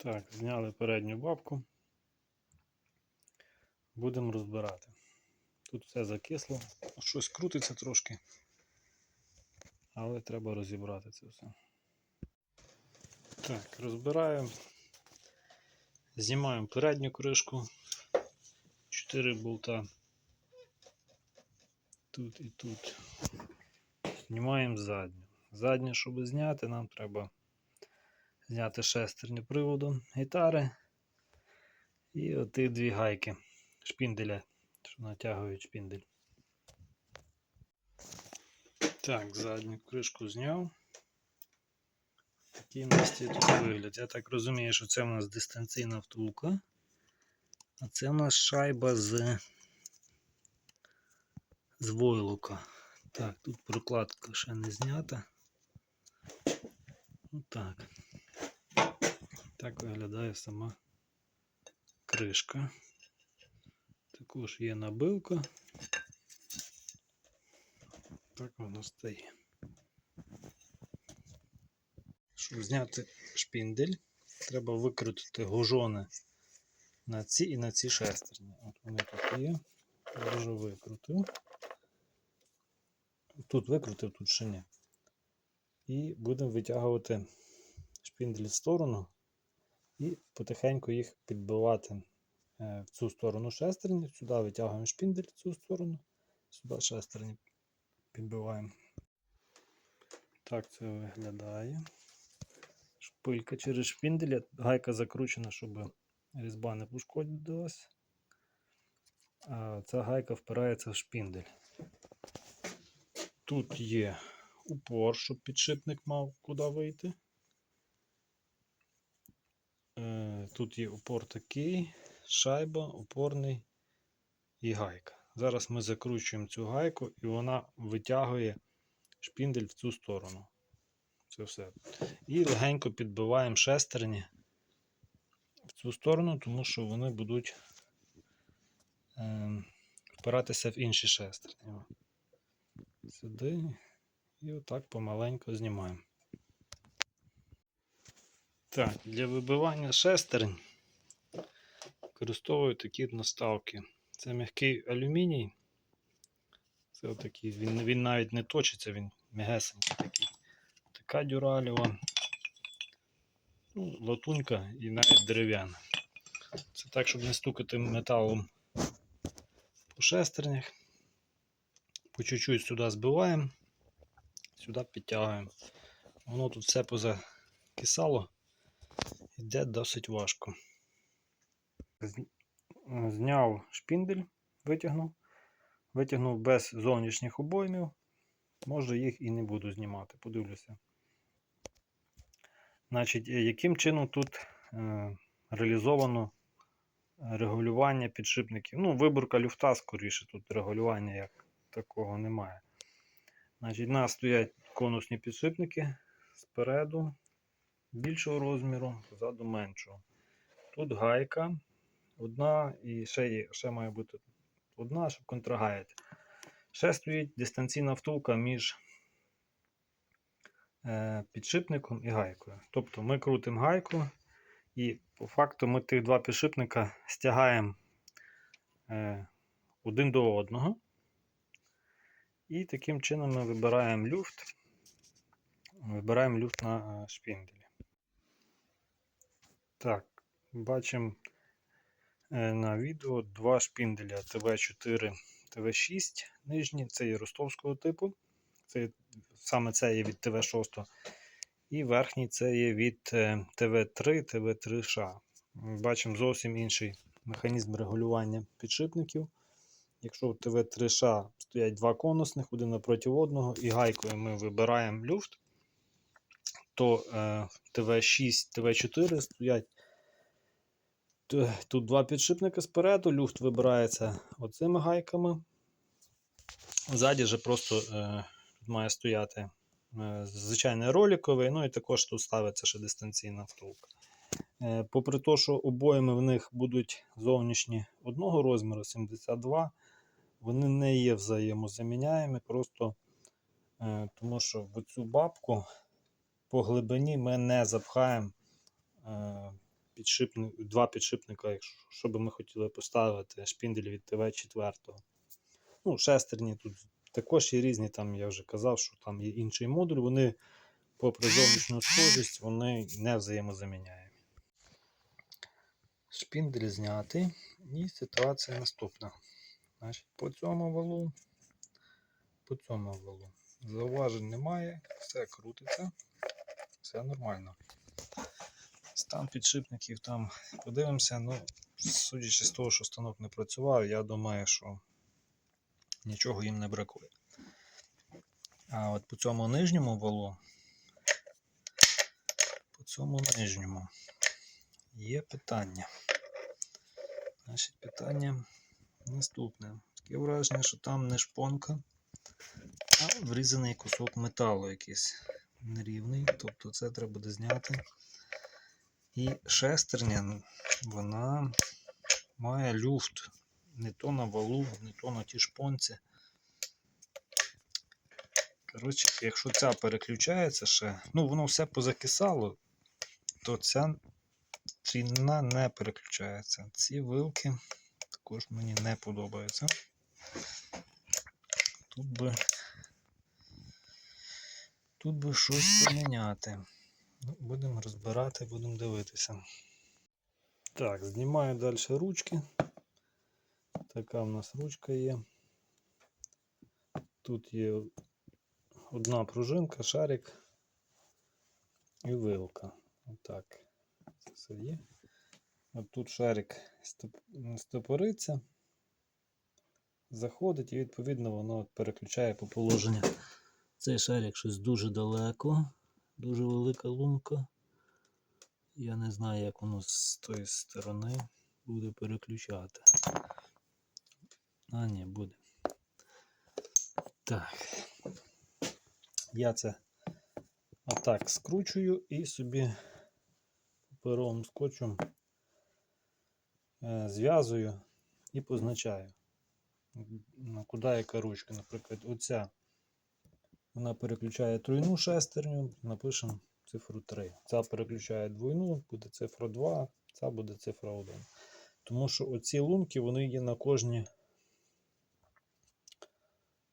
Так, зняли передню бабку. Будемо розбирати. Тут все закисло, щось крутиться трошки, але треба розібрати це все. Так, розбираємо. Знімаємо передню кришку. 4 болта. Тут і тут. Знімаємо задню. Задню, щоб зняти, нам треба зняти шестерню приводу гітари і оті дві гайки шпінделя, що натягують шпіндель. Так, задню кришку зняв. Такий у нас тут вигляд. Я так розумію, що це у нас дистанційна втулка. А це у нас шайба з, з войлока. Так, тут прокладка ще не знята. Отак. Так виглядає сама кришка. Також є набивка. Так воно стає. Щоб зняти шпіндель, треба викрутити гужони на ці і на ці шестерні. От вони тут є. Я вже викрутив. Тут викрутив, тут ще ні. І будемо витягувати шпіндель в сторону і потихеньку їх підбивати е, в цю сторону шестерні. Сюди витягуємо шпіндель в цю сторону, сюди шестерні підбиваємо. Так це виглядає. Шпилька через шпіндель, гайка закручена, щоб різьба не пошкодилась. А ця гайка впирається в шпіндель. Тут є упор, щоб підшипник мав куди вийти. Е, Тут є упор такий, шайба, упорний і гайка. Зараз ми закручуємо цю гайку і вона витягує шпіндель в цю сторону. Це все. І легенько підбиваємо шестерні в цю сторону, тому що вони будуть е, впиратися в інші шестерні. Сюди і отак помаленько знімаємо. Так, для вибивання шестерень використовую такі наставки. Це м'який алюміній. Це отакий, він, він навіть не точиться, він м'ягесенький такий. Така дюралєва. Ну, латунька і навіть дерев'яна. Це так, щоб не стукати металом по шестернях. По чуть-чуть сюди збиваємо, сюди підтягуємо. Воно тут все позакисало, йде досить важко. Зняв шпіндель, витягнув, витягнув без зовнішніх обоймів. Може їх і не буду знімати, подивлюся. Значить, е, яким чином тут е, реалізовано регулювання підшипників? Ну, виборка люфта скоріше, тут регулювання як такого немає. Значить, у нас стоять конусні підшипники спереду більшого розміру, ззаду меншого. Тут гайка одна і ще, є, ще має бути одна, щоб контрагаяти. Ще стоїть дистанційна втулка між е, підшипником і гайкою. Тобто ми крутимо гайку, і по факту ми тих два підшипника стягаємо е, один до одного. І таким чином ми вибираємо люфт. Вибираємо люфт на е, шпінделі. Так, бачимо е, на відео два шпінделя ТВ4, ТВ6 нижні, це є ростовського типу. Це, саме це є від ТВ6. І верхній це є від е, ТВ3, ТВ3Ш. Бачимо зовсім інший механізм регулювання підшипників. Якщо в ТВ3Ш стоять два конусних, один напроти одного, і гайкою ми вибираємо люфт, то е, ТВ6, ТВ4 стоять тут два підшипники спереду, люфт вибирається оцими гайками. Ззаді же просто е, має стояти е, звичайний роликовий, ну і також тут ставиться ще дистанційна втулка. Е, попри те, що обоями в них будуть зовнішні одного розміру 72, вони не є взаємозаміняємі, просто е, тому що в цю бабку по глибині ми не запхаємо е, підшипни, два підшипника, що би ми хотіли поставити, шпіндель від ТВ-4. Ну, шестерні тут також є різні, там я вже казав, що там є інший модуль, вони попри зовнішню схожість, вони не взаємозаміняємі. Шпіндель знятий, і ситуація наступна. Значить, по цьому валу, по цьому валу. Зауважень немає, все крутиться, все нормально. Стан підшипників там подивимося. Ну, судячи з того, що станок не працював, я думаю, що нічого їм не бракує. А от по цьому нижньому валу, по цьому нижньому є питання. Значить, питання наступне. Таке враження, що там не шпонка, а врізаний кусок металу якийсь нерівний. Тобто це треба буде зняти. І шестерня, вона має люфт. Не то на валу, не то на ті шпонці. Коротше, якщо ця переключається ще, ну воно все позакисало, то ця ціна не переключається. Ці вилки також мені не подобаються. Тут би, тут би щось поміняти. Ну, будемо розбирати, будемо дивитися. Так, знімаю далі ручки. Така в нас ручка є. Тут є одна пружинка, шарик і вилка. Отак. Це все є. От тут шарик стопориться, заходить і відповідно воно переключає по положенню. Цей шарик щось дуже далеко, дуже велика лунка. Я не знаю, як воно з тої сторони буде переключати. А, ні, буде. Так. Я це отак скручую і собі паперовим скотчем е, зв'язую і позначаю, куди яка ручка. Наприклад, оця вона переключає тройну шестерню, напишемо цифру 3. Ця переключає двойну, буде цифра 2, ця буде цифра 1. Тому що оці лунки вони є на кожній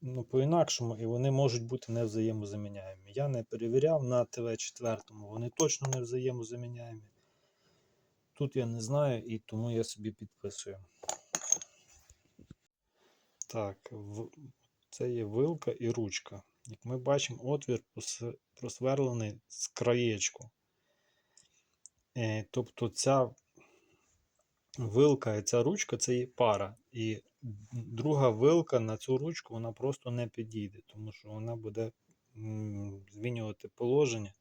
ну, по-інакшому, і вони можуть бути не. Я не перевіряв на ТВ-4, вони точно не взаємозаміняємі. Тут я не знаю, і тому я собі підписую. Так, в... це є вилка і ручка. Як ми бачимо, отвір просверлений з краєчку. Е, тобто ця вилка і ця ручка це є пара. І друга вилка на цю ручку вона просто не підійде, тому що вона буде змінювати положення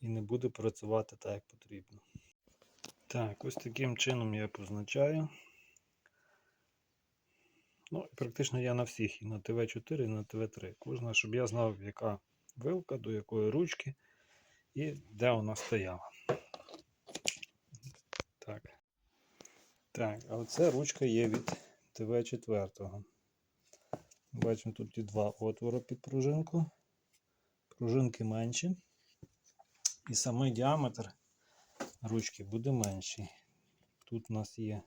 і не буде працювати так, як потрібно. Так, ось таким чином я позначаю. Ну, і практично я на всіх, і на ТВ4, і на ТВ3. Кожна, щоб я знав, яка вилка, до якої ручки і де вона стояла. Так. Так, а оце ручка є від ТВ4. Бачимо, тут є два отвори під пружинку. Пружинки менші. І самий діаметр ручки буде менший. Тут у нас є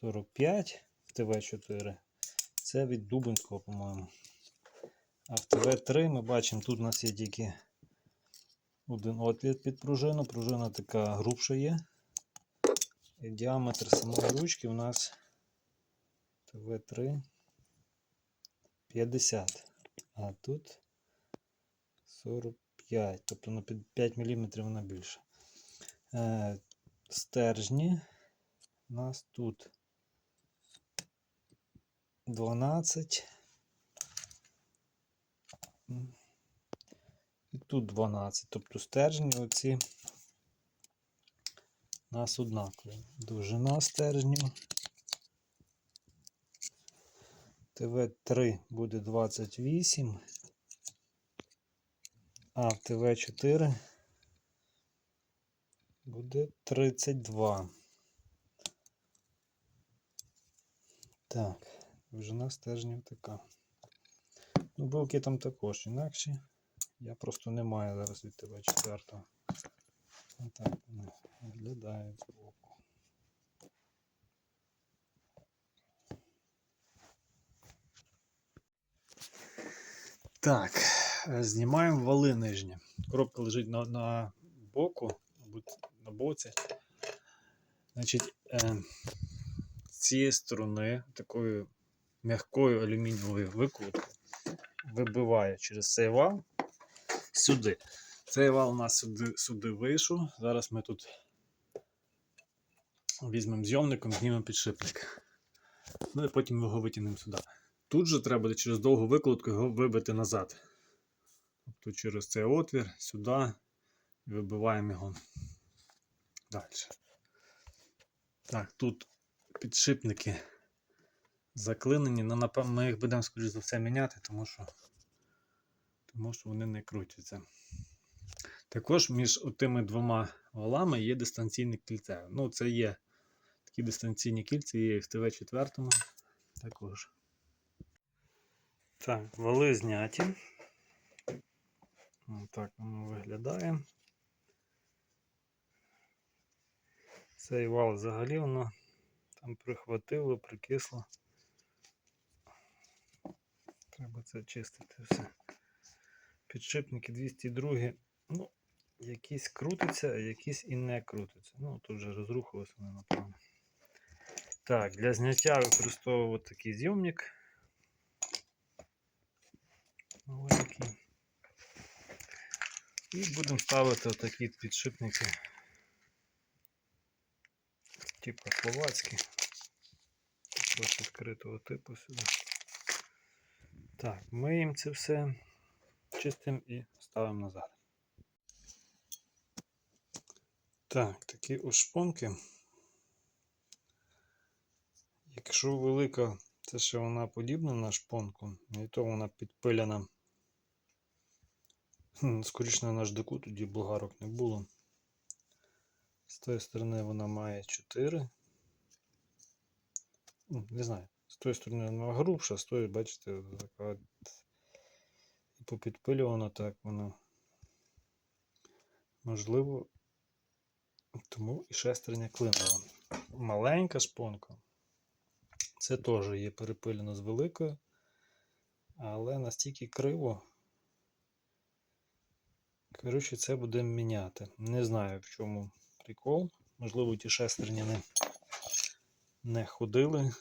45 в ТВ4. Це від Дубинського, по-моєму. А в ТВ3 ми бачимо, тут у нас є тільки один отвір під пружину. Пружина така грубша є. І діаметр самої ручки у нас ТВ3 50. А тут 45. Тобто на 5 мм вона більша. Е, стержні у нас тут 12. І тут 12. Тобто стержні оці у нас однакові. Довжина стержнів. ТВ3 буде 28, а ТВ4 буде 32. Так, довжина стержнів така. Ну, булки там також інакші. Я просто не маю зараз від ТВ4. Отак вони виглядає збоку. Так, е, знімаємо вали нижні. Коробка лежить на, на боку, на боці. Значить, е, з цієї сторони такою м'якою алюмінієвою викруткою вибиває через цей вал сюди. Цей вал у нас сюди, сюди вийшов. Зараз ми тут візьмемо зйомником, знімемо підшипник. Ну і потім його витягнемо сюди. Тут же треба через довгу викрутку його вибити назад. Тобто через цей отвір сюди і вибиваємо його далі. Так, тут підшипники заклинені, ну, напевно, ми їх будемо, скоріш за все, міняти, тому що, тому що вони не крутяться. Також між тими двома валами є дистанційне кільце. Ну, це є такі дистанційні кільця, є і в ТВ-4 також. Так, вали зняті. Так воно виглядає. Цей вал взагалі воно там прихватило, прикисло. Треба це чистити все. Підшипники 202. Ну, якісь крутяться, а якісь і не крутяться. Ну, тут вже розрухалося вони, напевно. Так, для зняття використовую такий зйомник. Маленький. І будемо ставити такі підшипники. Типа словацькі. Ось відкритого типу сюди. Так, миємо це все, чистимо і ставимо назад. Так, такі ось шпонки. Якщо велика, це ще вона подібна на шпонку, і то вона підпиляна. Скоріше на наждаку тоді болгарок не було. З тої сторони вона має 4. Ну, Не знаю, з тої сторони вона грубша, з тої, бачите, така от попідпилювана так вона. Можливо, тому і шестерня клинила. Маленька шпонка. Це теж є перепилено з великою, але настільки криво. Коротше, це будемо міняти. Не знаю, в чому прикол. Можливо, ті шестерні не, не ходили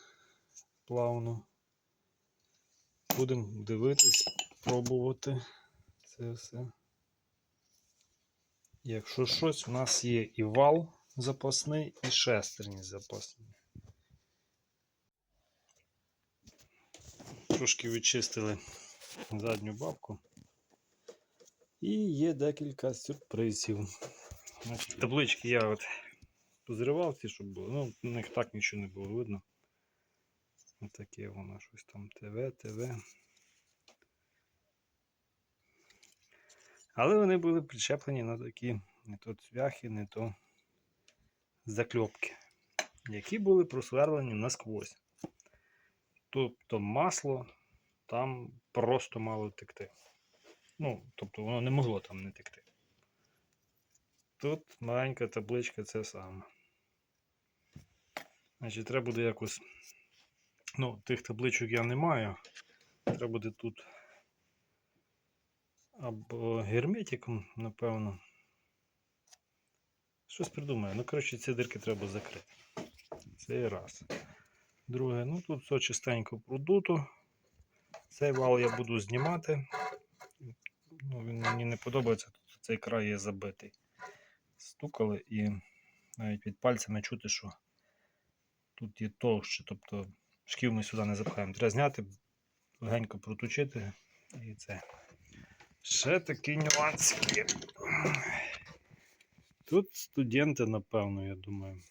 плавно. Будемо дивитись, пробувати це все. Якщо щось, у нас є і вал запасний, і шестерні запасні. Трошки відчистили задню бабку. І є декілька сюрпризів. Таблички я от позривав ці, щоб було. Ну, у них так нічого не було видно. Ось таке воно щось там ТВ, ТВ. Але вони були причеплені на такі не то цвяхи, не то закльопки, які були просверлені насквозь. Тобто масло там просто мало текти. Ну, тобто воно не могло там не текти. Тут маленька табличка це саме. Значить, треба буде якось. Ну, тих табличок я не маю. Треба буде тут або герметиком, напевно. Щось придумаю. Ну, коротше, ці дирки треба закрити. Це раз. Друге, ну тут все чистенько продуто. Цей вал я буду знімати. Ну, Він мені не подобається, тут цей край є забитий. Стукали і навіть під пальцями чути, що тут є товще. Тобто шків ми сюди не запхаємо. Треба зняти, легенько проточити і це. Ще такий нюанс. Тут студенти, напевно, я думаю.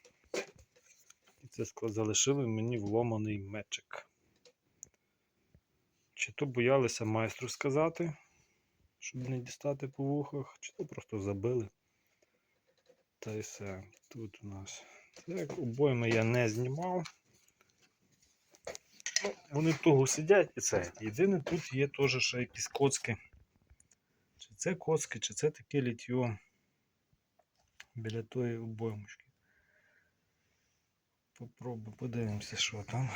І це залишили мені вломаний мечик. Чи то боялися майстру сказати, щоб не дістати по вухах, чи то просто забили. Та й все. Тут у нас. Так, обойми я не знімав. Вони того сидять і це. Єдине, тут є теж ще якісь коцки. Чи це коцки, чи це таке літьо біля тої обоймочки. Попробуй подивимося, що там.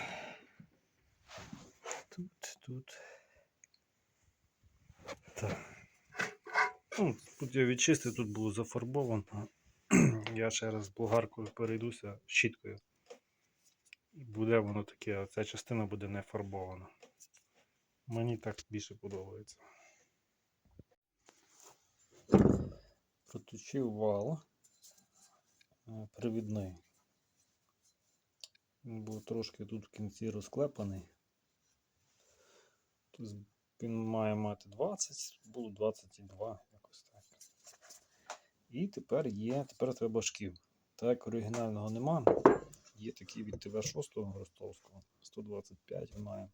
Тут, тут. Так. Ну, тут я відчистив, тут було зафарбовано. Я ще раз з болгаркою перейдуся щіткою. І буде воно таке, а ця частина буде не фарбована. Мені так більше подобається. Проточив вал е, привідний. Він був трошки тут в кінці розклепаний. Тут він має мати 20, було 22, якось так. І тепер є, тепер треба шків. Так оригінального нема, є такий від ТВ-6 ростовського, 125 він має.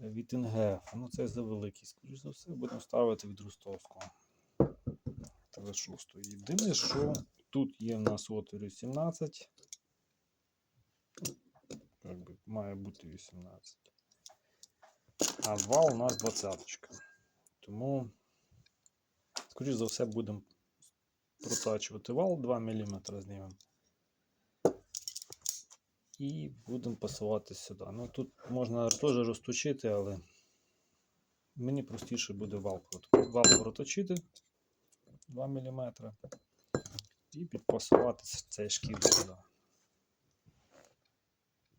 Від НГФ. Ну це завеликий, скоріш за все, будемо ставити від ростовського. ТВ-6. Єдине, що тут є в нас отвір 18. Як би, має бути 18. А вал у нас 20. Тому, скоріш за все, будемо протачувати вал 2 мм знімемо. І будемо пасувати сюди. Ну тут можна теж розточити, але мені простіше буде вал, прот- вал проточити 2 мм і підпасувати цей шків сюди.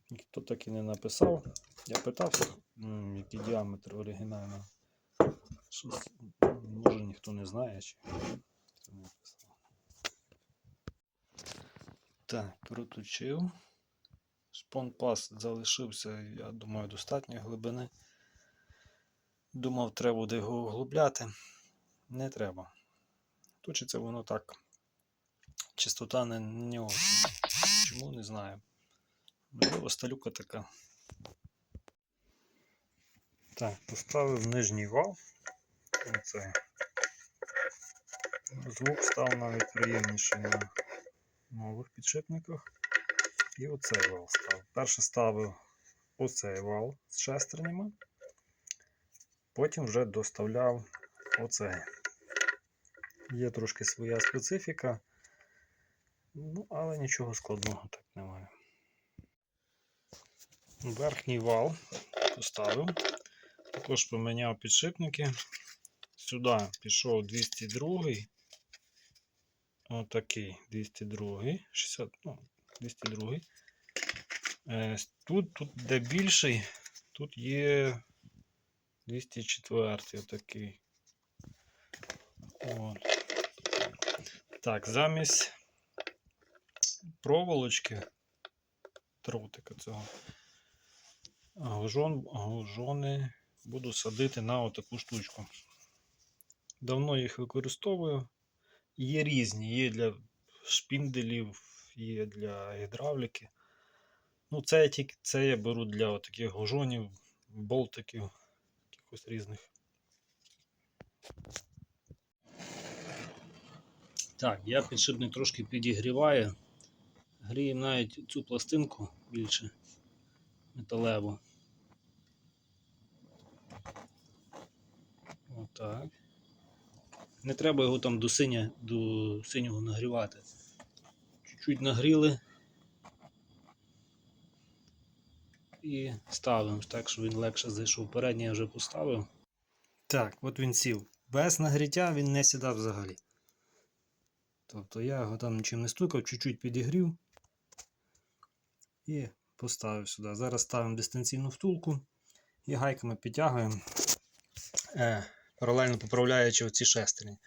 Ніхто так і не написав. Я питався, який діаметр оригінального. Щось, може ніхто не знає, чи хто не написав. Так, проточив. Шпон-пас залишився, я думаю, достатньої глибини. Думав, треба буде його углубляти. Не треба. Точиться воно так. Чистота не очень. Чому не знаю. Можливо, сталюка така. Так, поставив нижній вал. Оце. Звук став навіть приємніший на нових підшипниках. І оцей вал став. Перше ставив оцей вал з шестернями. Потім вже доставляв оцей. Є трошки своя специфіка. Ну, але нічого складного так немає. Верхній вал поставив. Також поміняв підшипники. Сюди пішов 202. Отакий 202. 60, ну, 202. Е, Тут, тут де більший, тут є 204 отакий. От. Так, замість проволочки тротика цього. Гужон, гужони буду садити на отаку штучку. Давно їх використовую. Є різні, є для шпінделів, є для гідравліки. Ну, це я тільки це я беру для таких гужонів, болтиків, якихось різних. Так, я підшипник трошки підігріваю. Гріємо навіть цю пластинку більше металеву. Отак. Не треба його там до, синя, до синього нагрівати. Чуть-чуть нагріли і ставимо так, щоб він легше зайшов. Передній я вже поставив. Так, от він сів. Без нагріття він не сідав взагалі. Тобто я його там нічим не стукав, чуть-чуть підігрів і поставив сюди. Зараз ставимо дистанційну втулку і гайками підтягуємо, е, паралельно поправляючи оці шестерні.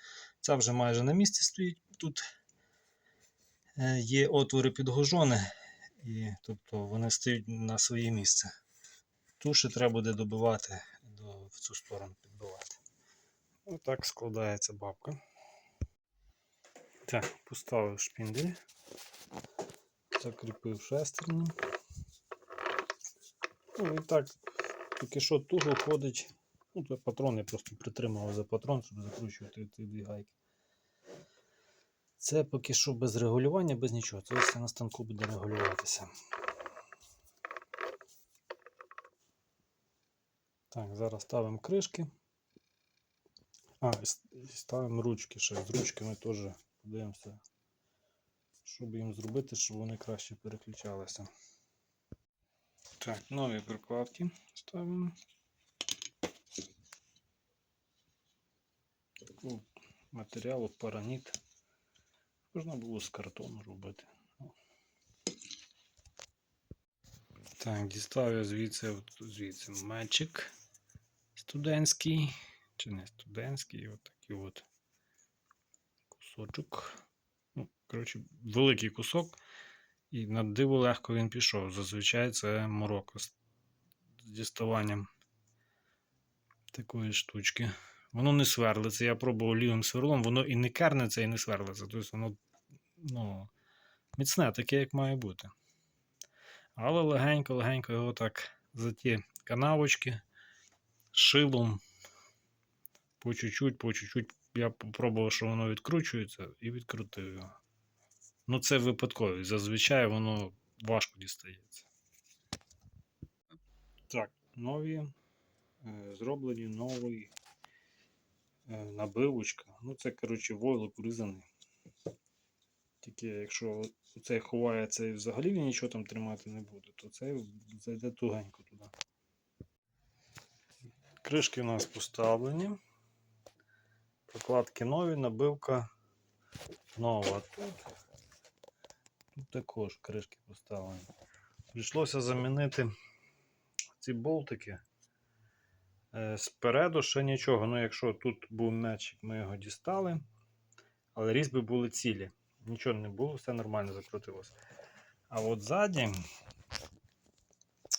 Ця вже майже на місці стоїть. Тут є отвори підгожони, і, тобто вони стають на своє місце. Ще треба буде добивати до, в цю сторону підбивати. Отак складається бабка. Так, поставив шпіндель, закріпив шестерню. Ну і так, поки що туго ходить. Ну, тут патрон я просто притримав за патрон, щоб закручувати ці дві гайки. Це поки що без регулювання, без нічого. Це все на станку буде регулюватися. Так, зараз ставимо кришки. А, і ставимо ручки ще. З ручками теж подивимося, щоб їм зробити, щоб вони краще переключалися. Так, нові прокладки ставимо. Матеріалу параніт. Можна було з картону робити. Так, дістав я звідси, звідси мечик студентський, чи не студентський, от от кусочок. Ну, коротше, великий кусок. І на диво легко він пішов. Зазвичай це морока з з діставанням такої штучки. Воно не сверлиться. Я пробував лівим сверлом, воно і не кернеться, і не сверлиться. Тобто воно ну, міцне, таке, як має бути. Але легенько-легенько його так за ті канавочки шилом по чуть-чуть, по чуть-чуть. Я попробував, що воно відкручується, і відкрутив його. Ну, це випадковість. Зазвичай воно важко дістається. Так, нові. е, Зроблені новий е, набивочка. Ну, це, коротше, войлок урізаний. Тільки якщо цей ховається і взагалі він нічого там тримати не буде, то цей зайде тугенько туди. Кришки у нас поставлені. Прокладки нові, набивка нова. Тут, тут також кришки поставлені. Прийшлося замінити ці болтики. Е, Спереду ще нічого. Ну, якщо тут був м'ячик, ми його дістали, але різьби були цілі. Нічого не було, все нормально закрутилося. А от ззаді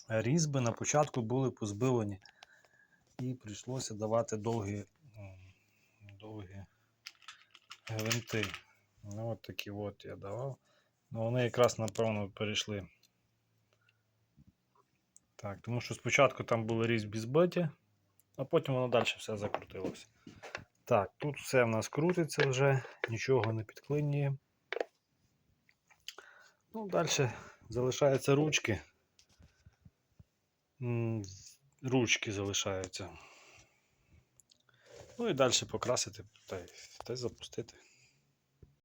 різьби на початку були позбивані. І прийшлося давати довгі, довгі гвинти. Ну, от такі от я давав. Ну, вони якраз, напевно, перейшли. Так, тому що спочатку там були різьбі збиті, а потім воно далі все закрутилося. Так, тут все в нас крутиться вже, нічого не підклинює. Ну, далі залишаються ручки. Ручки залишаються. Ну і далі покрасити та й, запустити.